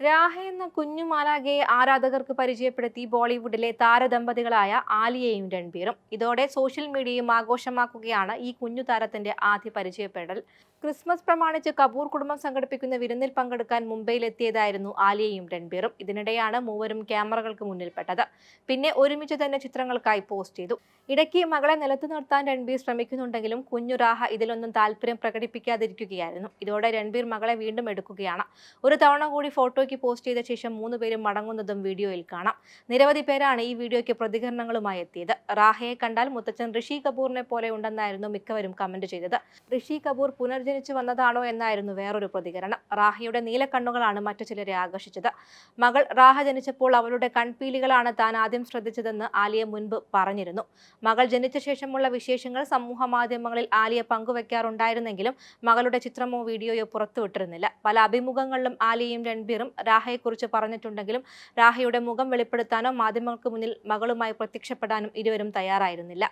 രാഹ എന്ന കുഞ്ഞു മാലാഖയെ ആരാധകർക്ക് പരിചയപ്പെടുത്തി ബോളിവുഡിലെ താരദമ്പതികളായ ആലിയയും രൺബീറും. ഇതോടെ സോഷ്യൽ മീഡിയയും ആഘോഷമാക്കുകയാണ് ഈ കുഞ്ഞു താരത്തിന്റെ ആദ്യ പരിചയപ്പെടൽ. ക്രിസ്മസ് പ്രമാണിച്ച് കപൂർ കുടുംബം സംഘടിപ്പിക്കുന്ന വിരുന്നിൽ പങ്കെടുക്കാൻ മുംബൈയിലെത്തിയതായിരുന്നു ആലിയയും രൺബീറും. ഇതിനിടെയാണ് മൂവരും ക്യാമറകൾക്ക് മുന്നിൽപ്പെട്ടത്. പിന്നെ ഒരുമിച്ച് തന്നെ ചിത്രങ്ങൾക്കായി പോസ്റ്റ് ചെയ്തു. ഇടയ്ക്ക് മകളെ നിലത്ത് നിർത്താൻ രൺബീർ ശ്രമിക്കുന്നുണ്ടെങ്കിലും കുഞ്ഞു രാഹ ഇതിലൊന്നും താല്പര്യം പ്രകടിപ്പിക്കാതിരിക്കുകയായിരുന്നു. ഇതോടെ രൺബീർ മകളെ വീണ്ടും എടുക്കുകയാണ്. ഒരു തവണ കൂടി ഫോട്ടോയ്ക്ക് പോസ്റ്റ് ചെയ്ത ശേഷം മൂന്ന് പേരും മടങ്ങുന്നതും വീഡിയോയിൽ കാണാം. നിരവധി പേരാണ് ഈ വീഡിയോയ്ക്ക് പ്രതികരണങ്ങളുമായി എത്തിയത്. റാഹയെ കണ്ടാൽ മുത്തച്ഛൻ ഋഷി കപൂറിനെ പോലെ ഉണ്ടെന്നായിരുന്നു മിക്കവരും കമന്റ് ചെയ്തത്. ഋഷി കപൂർ പുനർജനിച്ചു വന്നതാണോ എന്നായിരുന്നു വേറൊരു പ്രതികരണം. റാഹയുടെ നീലക്കണ്ണുകളാണ് മറ്റു ചിലരെ ആകർഷിച്ചത്. മകൾ റാഹ ജനിച്ചപ്പോൾ അവളുടെ കൺപീലികളാണ് താൻ ആദ്യം ശ്രദ്ധിച്ചതെന്ന് ആലിയ മുൻപ് പറഞ്ഞിരുന്നു. മകൾ ജനിച്ച ശേഷമുള്ള വിശേഷങ്ങൾ സമൂഹ മാധ്യമങ്ങളിൽ ആലിയ പങ്കുവെക്കാറുണ്ടായിരുന്നെങ്കിലും മകളുടെ ചിത്രമോ വീഡിയോയോ പുറത്തുവിട്ടിരുന്നില്ല. പല അഭിമുഖങ്ങളിലും ആലിയയും രൺബീറും രാഹയെക്കുറിച്ച് പറഞ്ഞിട്ടുണ്ടെങ്കിലും രാഹയുടെ മുഖം വെളിപ്പെടുത്താനോ മാധ്യമങ്ങൾക്ക് മുന്നിൽ മകളുമായി പ്രത്യക്ഷപ്പെടാനും ഇരുവരും തയ്യാറായിരുന്നില്ല.